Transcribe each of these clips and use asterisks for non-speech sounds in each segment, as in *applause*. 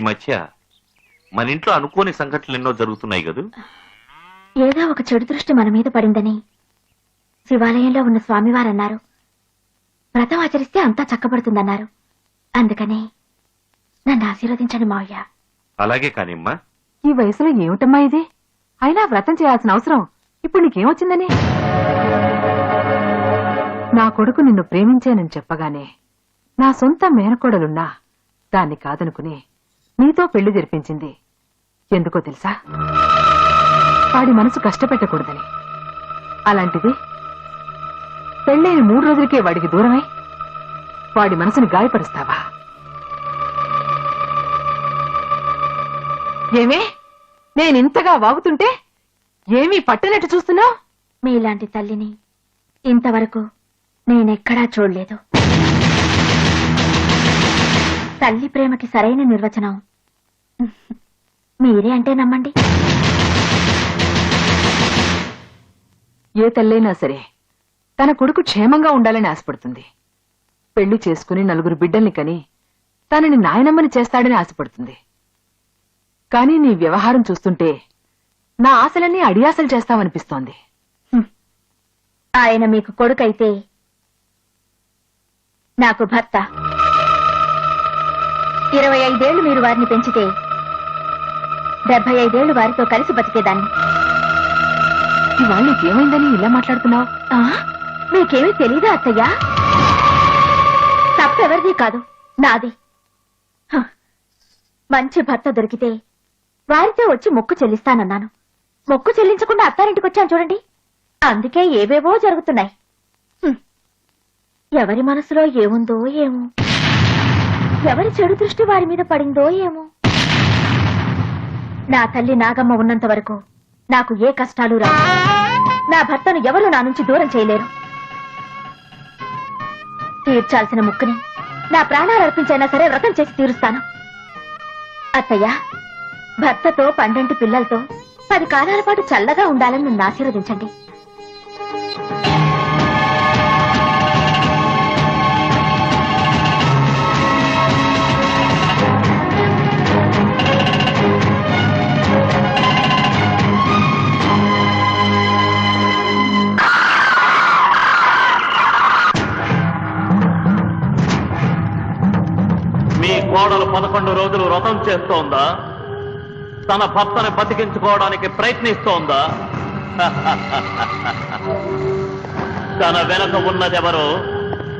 ఈ మధ్య మన ఇంట్లో అనుకోని సంఘటనలు ఎన్నో జరుగుతున్నాయి కదూ? ఏదో ఒక చెడు దృష్టి మన మీద పడిందని శివాలయంలో ఉన్న స్వామివారు అన్నారు వ్రతం ఆచరిస్తే అంతా చక్కబడుతుందన్నారు. అందుకని నన్ను ఆశీర్వదించండి మావయ్య. అలాగే కానిమ్మా. ఈ వయసులో ఏమిటమ్మా ఇది? అయినా వ్రతం చేయాల్సిన అవసరం ఇప్పుడు నీకేమొచ్చిందని నా కొడుకు నిన్ను ప్రేమించానని చెప్పగానే నా సొంత మేనకోడలున్నా దాన్ని కాదనుకుని నీతో పెళ్ళి జరిపించింది. ఎందుకో తెలుసా? వాడి మనసు కష్టపెట్టకూడదని. అలాంటిది పెళ్ళైన మూడు రోజులకే వాడికి దూరమై వాడి మనసుని గాయపరుస్తావా? ఏమే నేనింతగా వాగుతుంటే ఏమీ పట్టనట్టు చూస్తున్నావు? మీలాంటి తల్లిని ఇంతవరకు నేనెక్కడా చూడలేదు. తల్లి ప్రేమకి సరైన నిర్వచనం *laughs* మీరే అంటే నమ్మండి. ఏ తల్లైనా సరే తన కొడుకు క్షేమంగా ఉండాలని ఆశపడుతుంది. పెళ్ళి చేసుకుని నలుగురు బిడ్డల్ని కని తనని నాయనమ్మని చేస్తాడని ఆశపడుతుంది. కానీ నీ వ్యవహారం చూస్తుంటే నా ఆశలన్నీ అడియాసలు చేస్తావనిపిస్తోంది. ఆయన మీకు కొడుకైతే నాకు భర్త. ఇరవై ఐదేళ్ళు మీరు వారిని పెంచితే డెబ్బై ఐదేళ్ళు వారితో కలిసి బతికేదాన్ని. ఇవాళ నీకేమైందని ఇలా మాట్లాడుతున్నావు? మీకేమీ తెలీదా అత్తయ్యా? తప్పెవరిది కాదు నాది. హ, మంచి భర్త దొరికితే వారితో వచ్చి మొక్కు చెల్లిస్తానన్నాను. మొక్కు చెల్లించకుండా అత్తారింటికి వచ్చాను చూడండి. అందుకే ఏవేవో జరుగుతున్నాయి. హ్మ్. ఎవరి మనసులో ఏముందో ఏమో. ఎవరి చెడు దృష్టి వారి మీద పడిందో ఏమో. నా తల్లి నాగమ్మ ఉన్నంత వరకు నాకు ఏ కష్టాలు రావు. నా భర్తను ఎవరు నా నుంచి దూరం చేయలేరు. తీర్చాల్సిన ముక్కుని నా ప్రాణాలు అర్పించైనా సరే వ్రతం చేసి తీరుస్తాను. అత్తయ్య భర్తతో పండంటి పిల్లలతో పది కాలాల పాటు చల్లగా ఉండాలని నన్ను ఆశీర్వదించండి. కోడలు పదకొండు రోజులు వ్రతం చేస్తోందా? తన భర్తను బతికించుకోవడానికి ప్రయత్నిస్తోందా? *laughs* తన వెనక ఉన్నదెవరో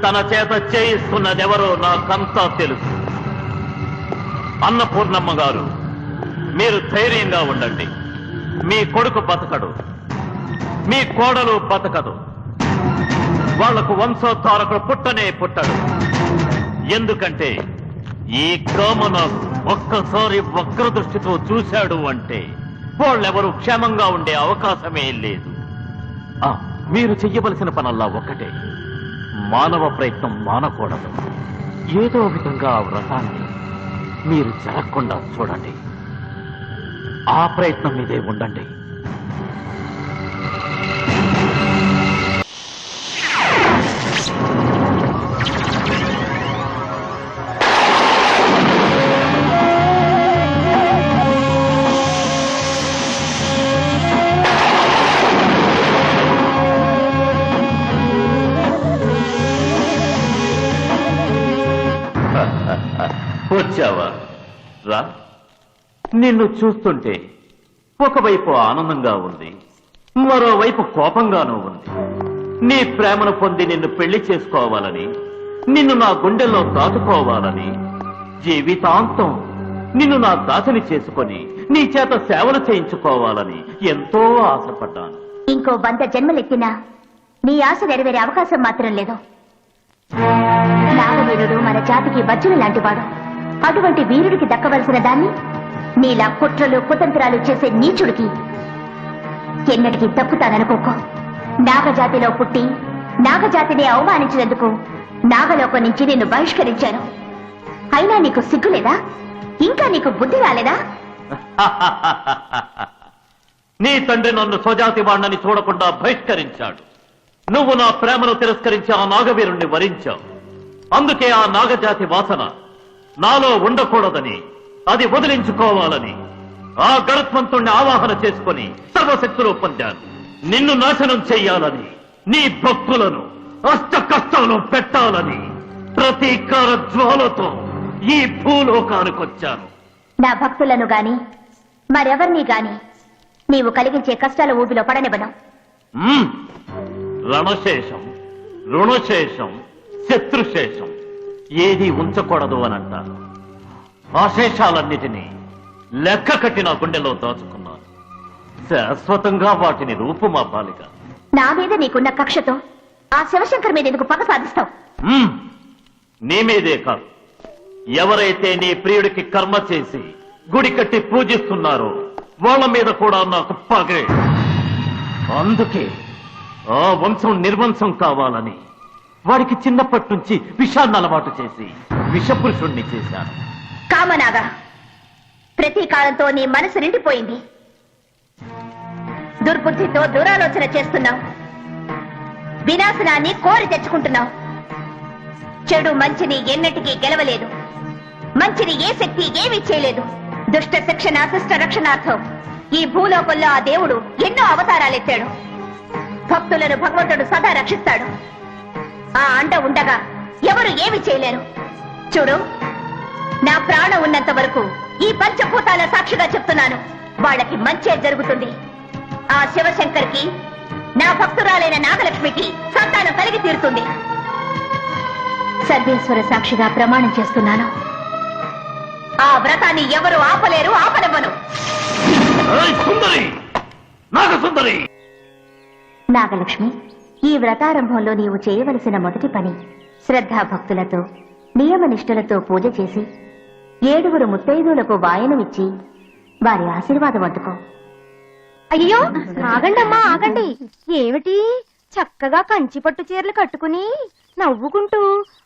తన చేత చేయిస్తున్నదెవరో నాకంతా తెలుసు. అన్నపూర్ణమ్మ గారు మీరు ధైర్యంగా ఉండండి. మీ కొడుకు బతకడు. మీ కోడలు బతకదు. వాళ్ళకు వంశోద్ధారకుడు పుట్టనే పుట్టడు. ఎందుకంటే ఈ కామన ఒక్కసారి వక్ర దృష్టితో చూశాడు అంటే వాళ్ళెవరూ క్షేమంగా ఉండే అవకాశమే లేదు. మీరు చెయ్యవలసిన పనల్లా ఒక్కటే. మానవ ప్రయత్నం మానకూడదు. ఏదో విధంగా ఆ వ్రతాన్ని మీరు జరగకుండా చూడండి. ఆ ప్రయత్నం మీదే ఉండండి. వచ్చావా రా. నిన్ను చూస్తుంటే ఒకవైపు ఆనందంగా ఉంది మరోవైపు కోపంగానూ ఉంది. నీ ప్రేమను పొంది నిన్ను పెళ్ళి చేసుకోవాలని నిన్ను నా గుండెల్లో దాచుకోవాలని జీవితాంతం నిన్ను నా దాచని చేసుకొని నీ చేత సేవలు చేయించుకోవాలని ఎంతో ఆశపడ్డాను. ఇంకో వంద జన్మలెత్తినా నీ ఆశ నెరవేరే అవకాశం మాత్రం లేదు. నాగవీరుడు మన జాతికి వజ్రులు లాంటివాడు అటువంటి వీరుడికి దక్కవలసిన దాన్ని నీలా కుట్రలు కుతంత్రాలు చేసే నీచుడికి ఎన్నటికీ దక్కుతాననుకోకో నాగజాతిలో పుట్టి నాగజాతిని అవమానించినందుకు నాగలోకం నుంచి నిన్ను బహిష్కరించాను. అయినా నీకు సిగ్గులేదా ఇంకా నీకు బుద్ధి రాలేదా? *laughs* నీ తండ్రి నన్ను స్వజాతి వాణ్ణని చూడకుండా బహిష్కరించాడు. నువ్వు నా ప్రేమను తిరస్కరించి ఆ నాగవీరుణ్ణి వరించావు. అందుకే ఆ నాగజాతి వాసన నాలో ఉండకూడదని అది వదిలించుకోవాలని ఆ గరుత్మంతుణ్ణి ఆవాహన చేసుకొని సర్వశక్తులు పొందాను. నిన్ను నాశనం చెయ్యాలని నీ భక్తులను అష్ట కష్టాలు పెట్టాలని ప్రతీకార జ్వాలతో ఈ భూలోకానికొచ్చాను నా భక్తులను గాని మరెవర్ని గాని నీవు కలిగించే కష్టాల ఊబిలో పడనివ్వను. మ్మ్. రణశేషం రుణశేషం శత్రుశేషం. ఏది ఉంచకూడదు అని అంటారు. ఆ శేషాలన్నిటినీ లెక్క కట్టి నా గుండెలో దాచుకున్నాను శాశ్వతంగా వాటిని రూపుమాపాలిగా నా మీద నీకున్న కక్షతో ఆ శివశంకర్ మీద ఎందుకు పగ సాధిస్తావు? మ్మ్. నీ మీదే కాదు. ఎవరైతే నీ ప్రియుడికి కర్మ చేసి గుడి కట్టి పూజిస్తున్నారో వాళ్ళ మీద కూడా నాకు పగే. అందుకే ఆ వంశం నిర్వంశం కావాలని వాడికి చిన్నప్పటి నుంచి విషాన్ని అలవాటు చేసి విషపురుషుణ్ణి చేశాను కామనాగా ప్రతీకారంతో నీ మనసు నిండిపోయింది. దుర్బుద్ధితో దురాలోచన చేస్తున్నావు. వినాశనాన్ని కోరి తెచ్చుకుంటున్నావు. చెడు మంచిని ఎన్నటికీ గెలవలేదు. మంచిని ఏ శక్తి ఏమీ చేయలేదు. దుష్ట శిక్షణ శిష్ట రక్షణార్థం. ఈ భూలోకంలో ఆ దేవుడు ఎన్నో అవతారాలెత్తాడు. భక్తులను భగవంతుడు సదా రక్షిస్తాడు. ఆ అండ ఉండగా ఎవరు ఏమి చేయలేరు. చూడు నా ప్రాణం ఉన్నంత వరకు ఈ పంచభూతాల సాక్షిగా చెప్తున్నాను. వాళ్ళకి మంచే జరుగుతుంది. ఆ శివశంకర్కి నా భక్తురాలైన నాగలక్ష్మికి సంతానం కలిగి తీరుతుంది. సర్వేశ్వర సాక్షిగా ప్రమాణం చేస్తున్నాను. ఆ వ్రతాన్ని ఎవరు ఆపలేరు ఆపనివ్వను. నాగలక్ష్మి ఈ వ్రతారంభంలో నీవు చేయవలసిన మొదటి పని శ్రద్ధాభక్తులతో నియమనిష్టలతో పూజ చేసి ఏడుగురు ముత్తైదువులకు వాయనమిచ్చి వారి ఆశీర్వాదం అందుకో అయ్యో ఆగండమ్మా ఆగండి ఏమిటి చక్కగా కంచి పట్టు చీరలు కట్టుకుని నవ్వుకుంటూ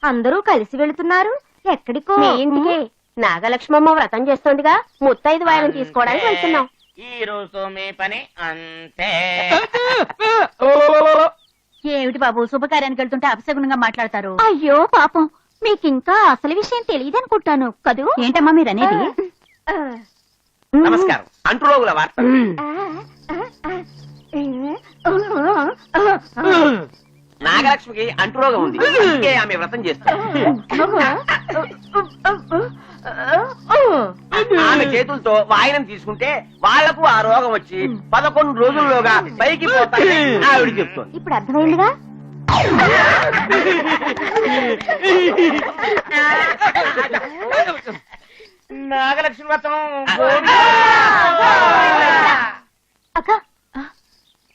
అందరూ కలిసి వెళుతున్నారు ఎక్కడికో ఇంటికి నాగలక్ష్మమ్మ వ్రతం చేస్తోందిగా ముత్తైదు వాయనం తీసుకోవడానికి వెళ్తున్నాం ఈ రోజు మీ పని అంతే ఏమిటి బాబు? శుభకార్యానికి వెళ్తుంటే అపశకునంగా మాట్లాడతారు. అయ్యో పాపం. మీకింకా అసలు విషయం తెలియదనుకుంటాను. కదూ? ఏంటమ్మా మీరు అనేది? నమస్కారం. అంటురోగుల వార్త. నాగలక్ష్మికి అంటురోగం ఉంది. అందుకే ఆమె వ్రతం చేస్తారు ఆమె చేతులతో వాయనం తీసుకుంటే వాళ్ళకు ఆ రోగం వచ్చి పదకొండు రోజుల్లోగా పైకి పోతాయని ఆవిడ చెప్తోంది. ఇప్పుడు అర్థమైందిగా? నాగలక్ష్మి వ్రతం. అక్క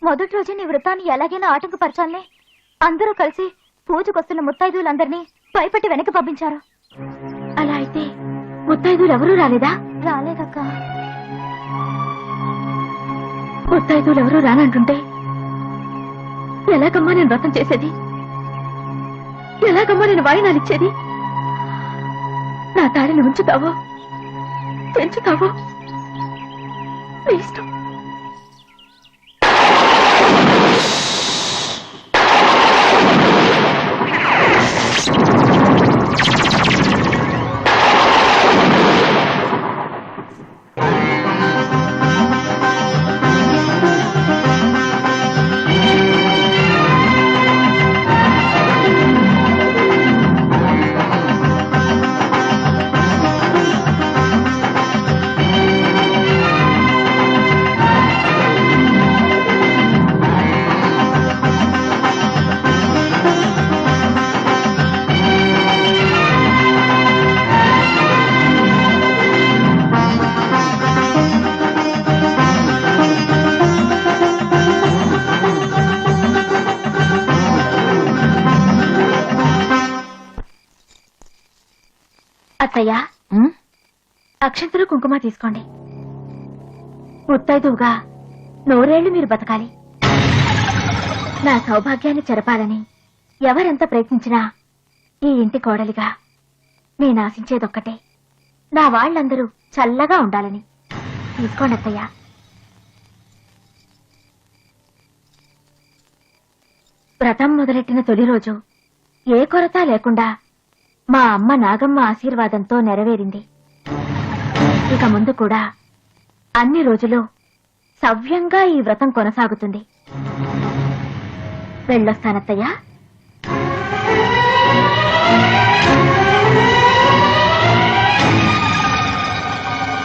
మొదటి రోజు నీ వృత్తాన్ని ఎలాగైనా ఆటంకపరచాలనే అందరూ కలిసి పూజకొస్తున్న ముత్తైదువులందరినీ భయపెట్టి వెనక్కి పంపించారు. అలా అయితే ముత్తైదువులు ఎవరూ రాలేదా? రాలేదక్క. ముత్తైదువులు ఎవరూ రానంటుంటే ఎలాగమ్మా నేను వ్రతం చేసేది? ఎలాగమ్మా నేను వాయినాలు ఇచ్చేది? నా తాడిని ఉంచుతావో? పెంచుతావో? ఇష్టం. అత్తయ్య? అక్షంతలు కుంకుమ తీసుకోండి. ముత్తైదువుగా నూరేళ్ళు మీరు బతకాలి. నా సౌభాగ్యాన్ని చెరపాలని ఎవరెంత ప్రయత్నించినా ఈ ఇంటి కోడలిగా నేను ఆశించేదొక్కటే నా వాళ్ళందరూ చల్లగా ఉండాలని. తీసుకోండి అత్తయ్య. వ్రతం మొదలెట్టిన తొలి రోజు ఏ కొరత లేకుండా మా అమ్మ నాగమ్మ ఆశీర్వాదంతో నెరవేరింది. ఇక ముందు కూడా అన్ని రోజులు సవ్యంగా ఈ వ్రతం కొనసాగుతుంది. వెళ్ళొస్తానత్తయ్యా.